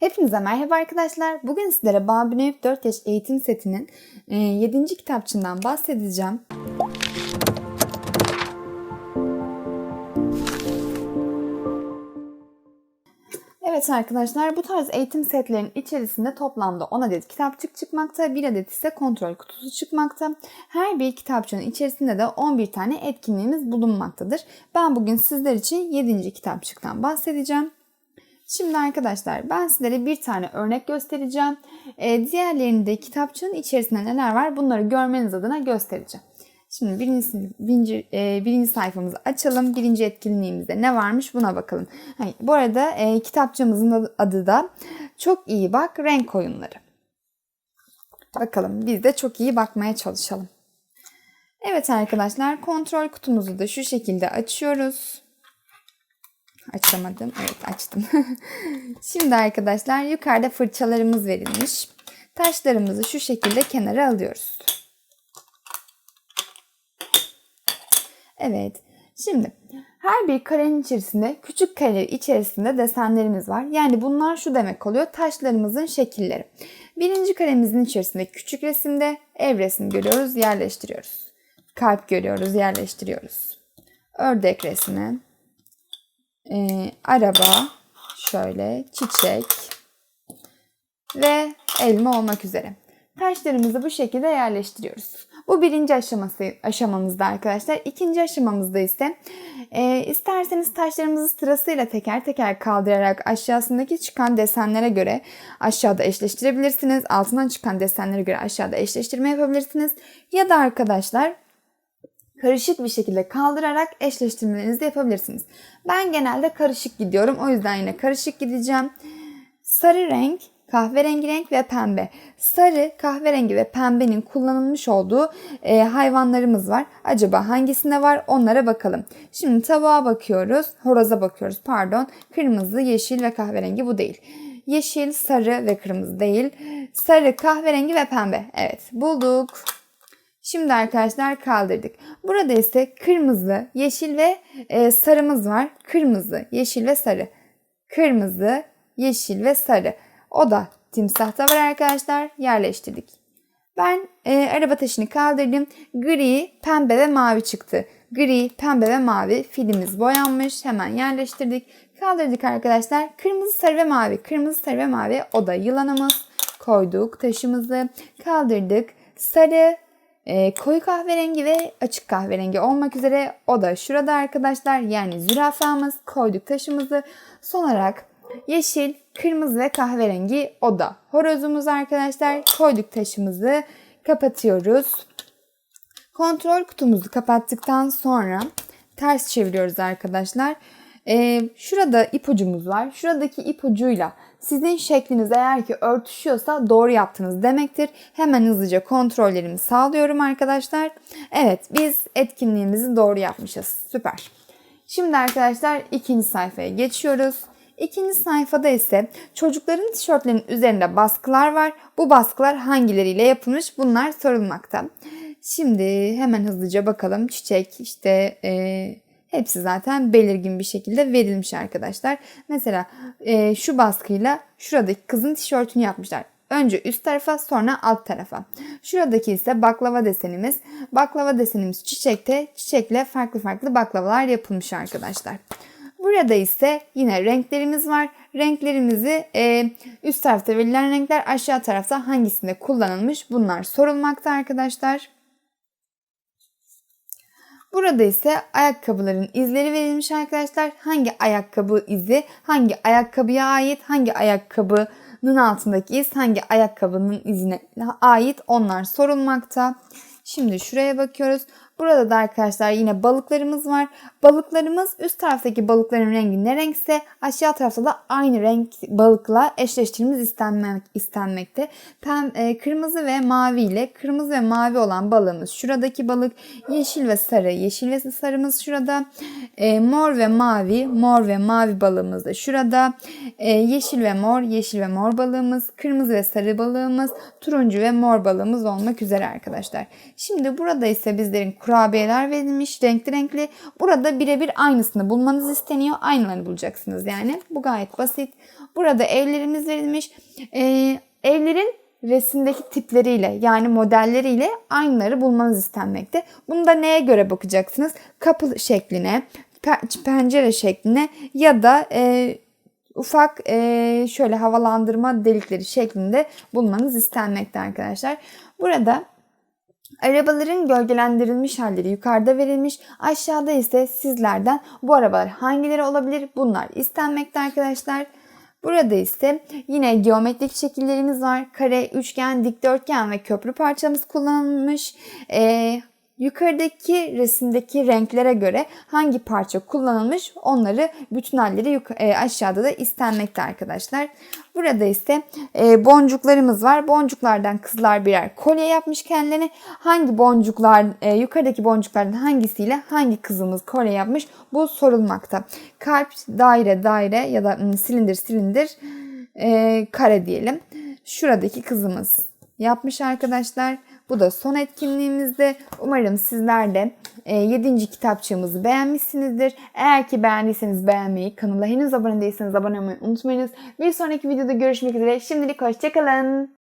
Hepinize merhaba arkadaşlar. Bugün sizlere Babinev 4 yaş eğitim setinin 7. kitapçığından bahsedeceğim. Evet arkadaşlar bu tarz eğitim setlerin içerisinde toplamda 10 adet kitapçık çıkmakta, 1 adet ise kontrol kutusu çıkmakta. Her bir kitapçığın içerisinde de 11 tane etkinliğimiz bulunmaktadır. Ben bugün sizler için 7. kitapçıktan bahsedeceğim. Şimdi arkadaşlar ben sizlere bir tane örnek göstereceğim. Ee, diğerlerinde kitapçığın içerisinde neler var bunları görmeniz adına göstereceğim. Şimdi birinci, birinci, e, birinci sayfamızı açalım. Birinci etkinliğimizde ne varmış buna bakalım. Hayır, bu arada e, kitapçığımızın adı da Çok iyi Bak Renk Oyunları. Bakalım biz de çok iyi bakmaya çalışalım. Evet arkadaşlar kontrol kutumuzu da şu şekilde açıyoruz. Açamadım. Evet açtım. Şimdi arkadaşlar yukarıda fırçalarımız verilmiş. Taşlarımızı şu şekilde kenara alıyoruz. Evet. Şimdi her bir karenin içerisinde küçük kare içerisinde desenlerimiz var. Yani bunlar şu demek oluyor. Taşlarımızın şekilleri. Birinci karemizin içerisinde küçük resimde ev resmi görüyoruz, yerleştiriyoruz. Kalp görüyoruz, yerleştiriyoruz. Ördek resmi, e, araba, şöyle çiçek ve elma olmak üzere. Taşlarımızı bu şekilde yerleştiriyoruz. Bu birinci aşaması aşamamızda arkadaşlar. İkinci aşamamızda ise e, isterseniz taşlarımızı sırasıyla teker teker kaldırarak aşağısındaki çıkan desenlere göre aşağıda eşleştirebilirsiniz. Altından çıkan desenlere göre aşağıda eşleştirme yapabilirsiniz. Ya da arkadaşlar karışık bir şekilde kaldırarak eşleştirmelerinizi yapabilirsiniz. Ben genelde karışık gidiyorum. O yüzden yine karışık gideceğim. Sarı renk, kahverengi renk ve pembe. Sarı, kahverengi ve pembenin kullanılmış olduğu e, hayvanlarımız var. Acaba hangisinde var onlara bakalım. Şimdi tavuğa bakıyoruz, horoza bakıyoruz pardon. Kırmızı, yeşil ve kahverengi bu değil. Yeşil, sarı ve kırmızı değil. Sarı, kahverengi ve pembe. Evet bulduk. Şimdi arkadaşlar kaldırdık. Burada ise kırmızı, yeşil ve e, sarımız var. Kırmızı, yeşil ve sarı. Kırmızı, yeşil ve sarı. O da timsahta var arkadaşlar. Yerleştirdik. Ben e, araba taşını kaldırdım. Gri, pembe ve mavi çıktı. Gri, pembe ve mavi filimiz boyanmış. Hemen yerleştirdik. Kaldırdık arkadaşlar. Kırmızı, sarı ve mavi. Kırmızı, sarı ve mavi. O da yılanımız. Koyduk taşımızı. Kaldırdık. Sarı, e, koyu kahverengi ve açık kahverengi olmak üzere o da şurada arkadaşlar. Yani zürafamız koyduk taşımızı. Son olarak yeşil kırmızı ve kahverengi o da horozumuz arkadaşlar. Koyduk taşımızı kapatıyoruz. Kontrol kutumuzu kapattıktan sonra ters çeviriyoruz arkadaşlar ee, şurada ipucumuz var şuradaki ipucuyla sizin şekliniz eğer ki örtüşüyorsa doğru yaptınız demektir. Hemen hızlıca kontrollerimi sağlıyorum arkadaşlar. Evet biz etkinliğimizi doğru yapmışız. Süper. Şimdi arkadaşlar ikinci sayfaya geçiyoruz. İkinci sayfada ise çocukların tişörtlerinin üzerinde baskılar var. Bu baskılar hangileriyle yapılmış bunlar sorulmakta. Şimdi hemen hızlıca bakalım. Çiçek işte... Ee, Hepsi zaten belirgin bir şekilde verilmiş arkadaşlar. Mesela e, şu baskıyla şuradaki kızın tişörtünü yapmışlar. Önce üst tarafa sonra alt tarafa. Şuradaki ise baklava desenimiz. Baklava desenimiz çiçekte. Çiçekle farklı farklı baklavalar yapılmış arkadaşlar. Burada ise yine renklerimiz var. Renklerimizi e, üst tarafta verilen renkler aşağı tarafta hangisinde kullanılmış bunlar sorulmakta arkadaşlar. Burada ise ayakkabıların izleri verilmiş arkadaşlar. Hangi ayakkabı izi, hangi ayakkabıya ait, hangi ayakkabının altındaki iz, hangi ayakkabının izine ait onlar sorulmakta. Şimdi şuraya bakıyoruz. Burada da arkadaşlar yine balıklarımız var. Balıklarımız üst taraftaki balıkların rengi ne renkse aşağı tarafta da aynı renk balıkla eşleştirmemiz istenmek, istenmekte. Pem, e, kırmızı ve mavi ile kırmızı ve mavi olan balığımız şuradaki balık. Yeşil ve sarı, yeşil ve sarımız şurada. E, mor ve mavi, mor ve mavi balığımız da şurada. E, yeşil ve mor, yeşil ve mor balığımız. Kırmızı ve sarı balığımız. Turuncu ve mor balığımız olmak üzere arkadaşlar. Şimdi burada ise bizlerin kurabiyeler verilmiş renkli renkli. Burada birebir aynısını bulmanız isteniyor. Aynılarını bulacaksınız yani. Bu gayet basit. Burada evlerimiz verilmiş. Ee, evlerin resimdeki tipleriyle yani modelleriyle aynıları bulmanız istenmekte. Bunu da neye göre bakacaksınız? Kapı şekline, pe- pencere şekline ya da e, ufak e, şöyle havalandırma delikleri şeklinde bulmanız istenmekte arkadaşlar. Burada Arabaların gölgelendirilmiş halleri yukarıda verilmiş. Aşağıda ise sizlerden bu arabalar hangileri olabilir? Bunlar istenmekte arkadaşlar. Burada ise yine geometrik şekillerimiz var. Kare, üçgen, dikdörtgen ve köprü parçamız kullanılmış. Ee, yukarıdaki resimdeki renklere göre hangi parça kullanılmış onları bütün halleri yuk- e, aşağıda da istenmekte arkadaşlar. Burada ise e, boncuklarımız var. Boncuklardan kızlar birer kolye yapmış kendilerine. Hangi boncuklar e, yukarıdaki boncuklardan hangisiyle hangi kızımız kolye yapmış bu sorulmakta. Kalp, daire, daire ya da hmm, silindir, silindir, kare diyelim. Şuradaki kızımız yapmış arkadaşlar. Bu da son etkinliğimizde. Umarım sizler de 7. kitapçığımızı beğenmişsinizdir. Eğer ki beğendiyseniz beğenmeyi, kanala henüz abone değilseniz abone olmayı unutmayınız. Bir sonraki videoda görüşmek üzere. Şimdilik hoşçakalın.